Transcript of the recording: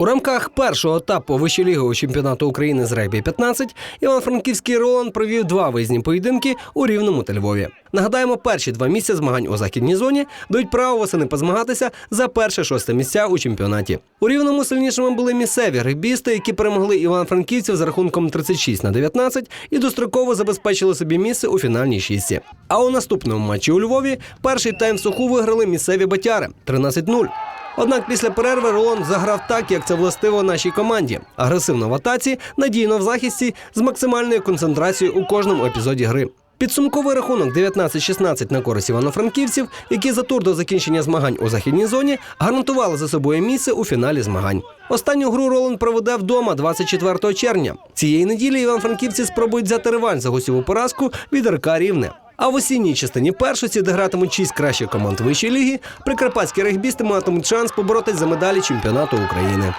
У рамках першого етапу вищолігового чемпіонату України з регбі 15 Іван-Франківський Ролан провів два виїзні поєдинки у Рівному та Львові. Нагадаємо, перші два місця змагань у західній зоні дають право восени позмагатися за перше шосте місця у чемпіонаті. У рівному сильнішими були місцеві регбісти, які перемогли іван-франківців з рахунком 36 на 19 і достроково забезпечили собі місце у фінальній шістці. А у наступному матчі у Львові перший тайм суху виграли місцеві батяри 13-0. Однак після перерви Ролан заграв так, як це властиво нашій команді. Агресивно в атаці, надійно в захисті з максимальною концентрацією у кожному епізоді гри. Підсумковий рахунок 19-16 на користь івано-франківців, які за тур до закінчення змагань у західній зоні гарантували за собою місце у фіналі змагань. Останню гру Роланд проведе вдома 24 червня. Цієї неділі івано-франківці спробують взяти реванш за гостєву поразку від РК Рівне. А в осінній частині першості, де гратимуть шість кращих команд вищої ліги, прикарпатські регбісти матимуть шанс поборотись за медалі чемпіонату України.